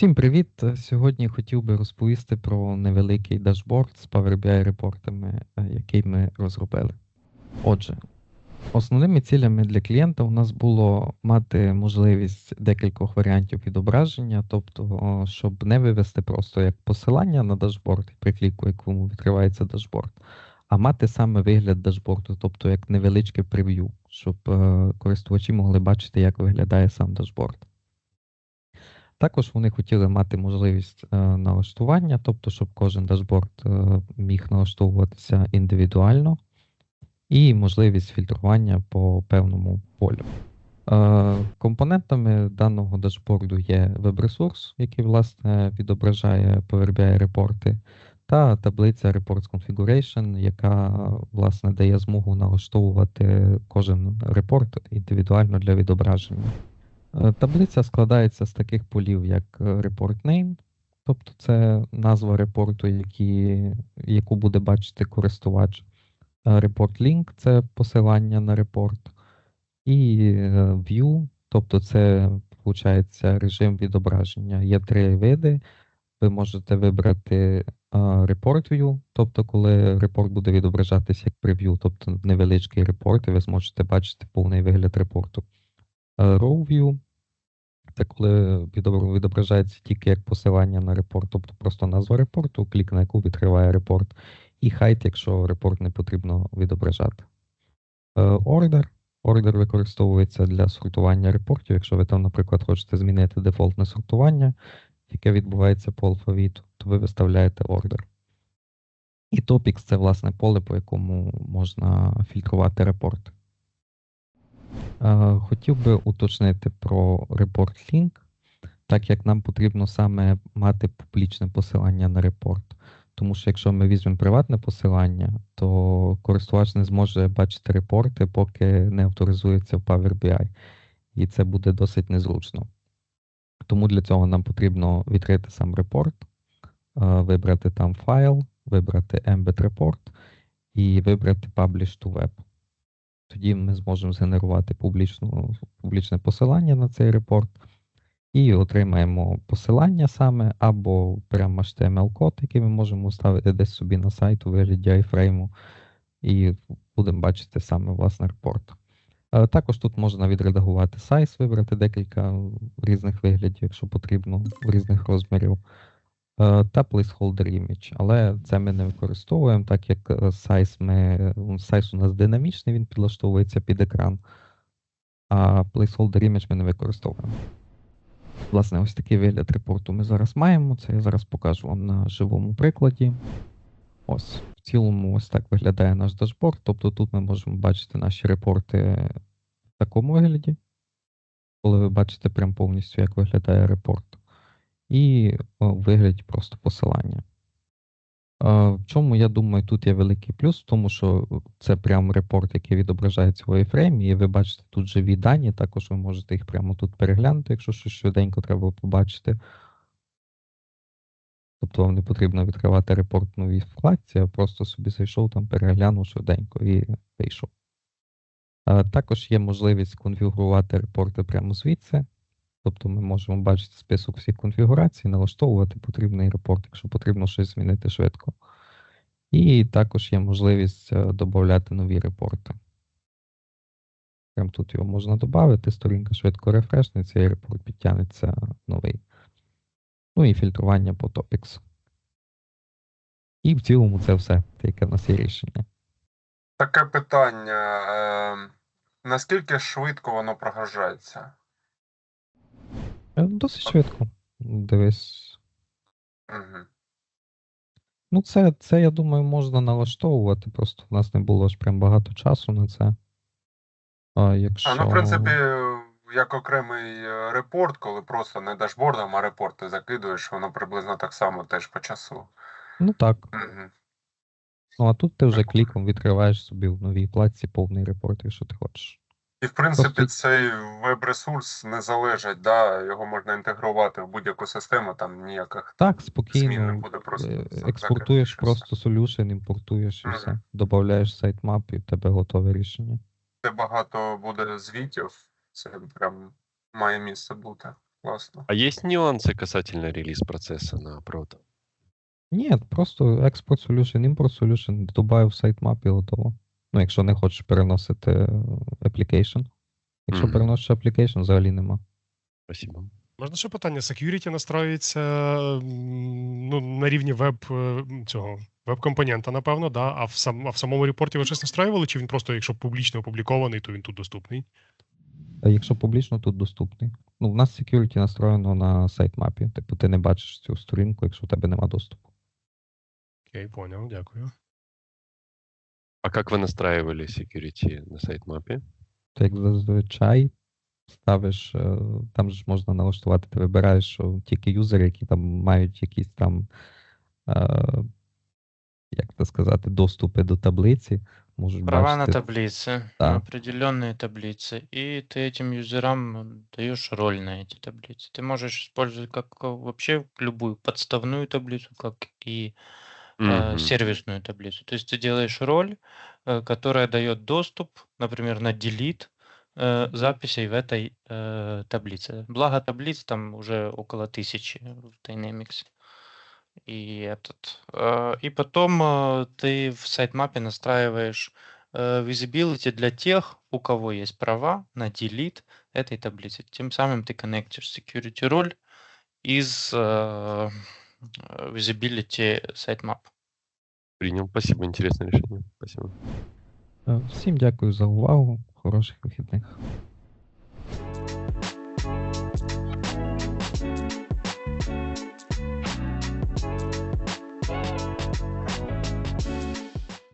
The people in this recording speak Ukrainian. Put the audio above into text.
Всім привіт! Сьогодні хотів би розповісти про невеликий дашборд з Power BI репортами, е, який ми розробили. Отже, основними цілями для клієнта у нас було мати можливість декількох варіантів відображення, тобто, щоб не вивести просто як посилання на дашборд, при кліку, якому відкривається дашборд, а мати саме вигляд дашборду, тобто як невеличке прев'ю, щоб е, користувачі могли бачити, як виглядає сам дашборд. Також вони хотіли мати можливість е, налаштування, тобто, щоб кожен дашборд е, міг налаштовуватися індивідуально, і можливість фільтрування по певному полю. Е, компонентами даного дашборду є веб-ресурс, який власне відображає Power BI репорти, та таблиця Reports Configuration, яка власне дає змогу налаштовувати кожен репорт індивідуально для відображення. Е, таблиця складається з таких полів, як е, report name, тобто це назва репорту, які, яку буде бачити користувач. Е, report link це посилання на репорт. І view, тобто це виходить режим відображення. Є три види. Ви можете вибрати report view, тобто, коли репорт буде відображатися як прев'ю, тобто невеличкий репорт, і ви зможете бачити повний вигляд репорту. Row view це коли відображається тільки як посилання на репорт, тобто просто назва репорту, клік на яку відкриває репорт, і хайт, якщо репорт не потрібно відображати. Ордер. Ордер використовується для сортування репортів. Якщо ви там, наприклад, хочете змінити дефолтне сортування, яке відбувається по алфавіту, то ви виставляєте ордер. І Topics це власне поле, по якому можна фільтрувати репорти. Хотів би уточнити про Report Link, так як нам потрібно саме мати публічне посилання на репорт. Тому що якщо ми візьмемо приватне посилання, то користувач не зможе бачити репорти, поки не авторизується в Power BI. І це буде досить незручно. Тому для цього нам потрібно відкрити сам репорт, вибрати там файл, вибрати Embed Report і вибрати Publish to Web. Тоді ми зможемо згенерувати публічну, публічне посилання на цей репорт і отримаємо посилання саме або прямо HTML-код, який ми можемо ставити десь собі на сайт у вигляді iframe, і будемо бачити саме власне репорт. Е, також тут можна відредагувати сайз, вибрати декілька різних виглядів, якщо потрібно, в різних розмірів. Е, та placeholder image, але це ми не використовуємо, так як е, сайз ми, сайз у нас динамічний, він підлаштовується під екран, а placeholder image ми не використовуємо. Власне, ось такий вигляд репорту ми зараз маємо. Це я зараз покажу вам на живому прикладі. Ось, В цілому, ось так виглядає наш дашборд. Тобто тут ми можемо бачити наші репорти в такому вигляді, коли ви бачите прям повністю, як виглядає репорт і в вигляді просто посилання. В чому, я думаю, тут є великий плюс, в тому що це прям репорт, який відображається в iframe, і ви бачите тут живі дані, також ви можете їх прямо тут переглянути, якщо щось швиденько треба побачити. Тобто вам не потрібно відкривати репорт в новій вкладці, а просто собі зайшов там, переглянув швиденько і вийшов. Також є можливість конфігурувати репорти прямо звідси. Тобто ми можемо бачити список всіх конфігурацій, налаштовувати потрібний репорт, якщо потрібно щось змінити швидко. І також є можливість е, додати нові репорти. Прямо тут його можна додати, сторінка швидко рефрешнеться і репорт підтягнеться новий. Ну і фільтрування по Topics. І в цілому це все, яке в нас є рішення. Таке питання. Е, наскільки швидко воно прогружається? Е, досить швидко. Дивись. Угу. Ну, це, це, я думаю, можна налаштовувати. Просто в нас не було ж прям багато часу на це. А, якщо... а ну, в принципі, як окремий е, репорт, коли просто не дашбордом, а репорт ти закидуєш, воно приблизно так само теж по часу. Ну так. Угу. Ну, а тут ти вже кліком відкриваєш собі в новій платці повний репорт, якщо ти хочеш. І, в принципі, тобто... цей веб-ресурс не залежить, да, його можна інтегрувати в будь-яку систему, там ніяких так, спокійно змін не буде просто. Е, експортуєш просто solution, імпортуєш і mm -hmm. все. Додаєш сайтмап і в тебе готове рішення. Це багато буде звітів, це прям має місце бути. Класно. А есть нюансы касательно релиз-процесса на прод? Ні, просто export solution, import solution, добавив в sitemap і готово. Ну, якщо не хочеш переносити е, application. Якщо Мгм. переносиш application, взагалі нема. Спасибо. Можна ще питання? Security настроюється ну, на рівні веб е, цього веб-компонента, напевно, да? а, в сам, а в самому репорті ви щось настроювали, чи він просто, якщо публічно опублікований, то він тут доступний? А якщо публічно, тут доступний. Ну, в нас security настроєно на сайтмапі. Типу, ти не бачиш цю сторінку, якщо в тебе нема доступу. Окей, поняв, дякую. А как вы настраивали security на сайт-мапе? Ти як зазвичай ставиш, е, там же ж можна налаштувати, ти вибираєш, що тільки юзери, які там мають якісь там, е, як це сказати, доступи до таблиці, можуть Права на бачити. таблицы, Да. на определенные таблицы, и ты этим юзерам даешь роль на эти таблицы. Ты можешь использовать как э, вообще любую подставную таблицу, как и Мгм. сервисную таблицу. То есть ты делаешь роль, э, которая дает доступ, например, на delete э, записей в этой э, таблице. Благо таблиц там уже около тысячи в Dynamics. И этот. э, И потом э, ты в сайтмапе настраиваешь э, visibility для тех, у кого есть права на delete этой таблицы. Тем самым ты коннектишь security роль из э, visibility sitemap. Принял. Спасибо, интересное решение. Спасибо. Е, Всім дякую за увагу. Хороших вихідних.